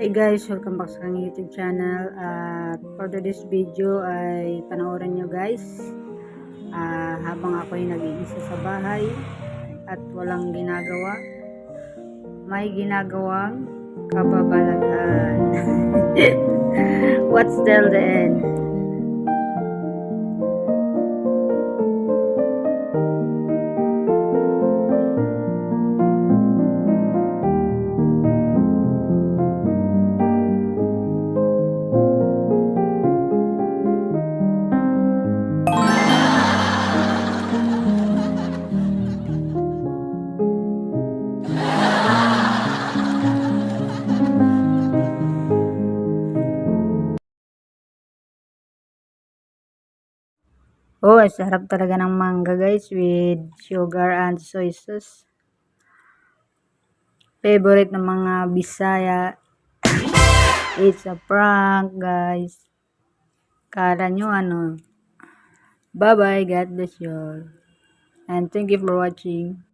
Hey guys, welcome back sa aking YouTube channel. At for today's video ay panoorin nyo guys. Ah, habang ako ay nag-iisa sa bahay at walang ginagawa, may ginagawang kababalagan. What's till the end? Oh, sarap talaga ng mangga guys with sugar and soy sauce. Favorite ng mga Bisaya. It's a prank guys. Kala nyo ano. Bye bye, God bless you all. And thank you for watching.